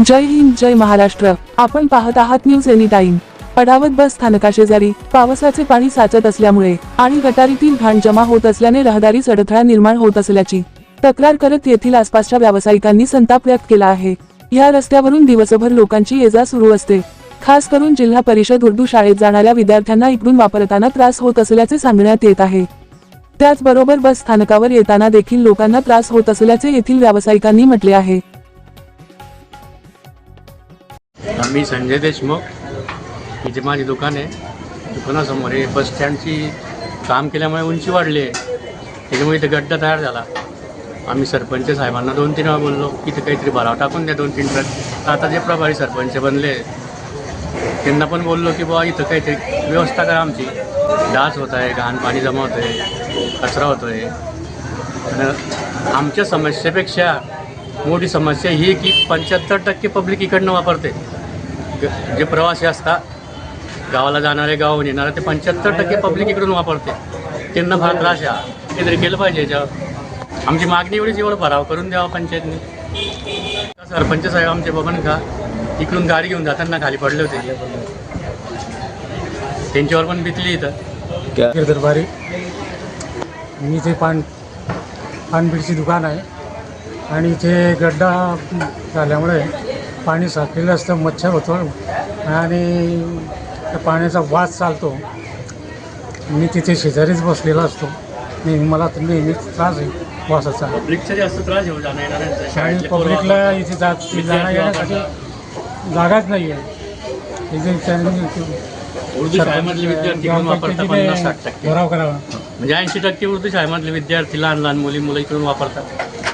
जय हिंद जय महाराष्ट्र. आपण पाहत आहात न्यूज एनी टाइम अडावत बस स्थानकाशेजारी पावसाचे पाणी साचत असल्यामुळे आणि गटारीतील घाण जमा होत असल्याने रहदारीस अडथळा निर्माण होत असल्याची तक्रार करत येथील आसपासच्या व्यावसायिकांनी संताप व्यक्त केला आहे. या रस्त्यावरून दिवसभर लोकांची ये जा सुरू असते. खास करून जिल्हा परिषद उर्दू शाळेत जाणाऱ्या विद्यार्थ्यांना इकडून वापरताना त्रास होत असल्याचे सांगण्यात येत आहे. त्याचबरोबर बस स्थानकावर येताना देखील लोकांना त्रास होत असल्याचे येथील व्यावसायिकांनी म्हटले आहे. मी संजय देशमुख इथे माझी दुकान आहे. दुकानासमोर हे बस स्टँडची काम केल्यामुळे उंची वाढली आहे. त्याच्यामुळे इथे गड्डा तयार झाला. आम्ही सरपंच साहेबांना दोन तीन वेळा बोललो इथे काहीतरी भराव टाकून द्या दोन तीन ट्रक. आता जे प्रभारी सरपंच बनले त्यांना पण बोललो की बुवा इथं काहीतरी व्यवस्था करा आमची. डास होत आहे घाण पाणी जमा होतं आहे कचरा होतो आहे आमच्या समस्येपेक्षा मोठी समस्या ही की पंच्याहत्तर टक्के पब्लिक इकडनं वापरते जे प्रवासी असतात गावाला जाणारे गावाहून येणारे ते पंच्याहत्तर टक्के पब्लिक इकडून वापरते. त्यांना फार त्रास हा. काहीतरी केलं पाहिजे याच्यावर. आमची मागणी एवढीच एवढं भराव करून द्यावा पंचायतने. सरपंच साहेब आमचे बघन का इकडून गाडी घेऊन जाताना खाली पडले होते. त्यांच्यावर पण बितली इथं. दरबारी मी इथे पान पानबिडची दुकान आहे. आणि इथे गड्डा झाल्यामुळे पाणी साचलेलं असतं मच्छर होतो आणि त्या पाण्याचा वास चालतो. मी तिथे शेजारीच बसलेला असतो. नेहमी मला तर नेहमी त्रास आहे वासाचा. पब्लिकचा जास्त त्रास येऊ जाणार येणाऱ्यांचा. आणि पब्लिकला इथे जात जाण्या येण्यासाठी जागाच नाही आहे. इथे उर्दू शाळेमधले विद्यार्थी इकडून वापरतात पन्नास साठ टक्के? भराव करावा? म्हणजे ऐंशी टक्के उर्दू शाळेमधले विद्यार्थी लहान लहान मुली मुलं इकडून वापरतात.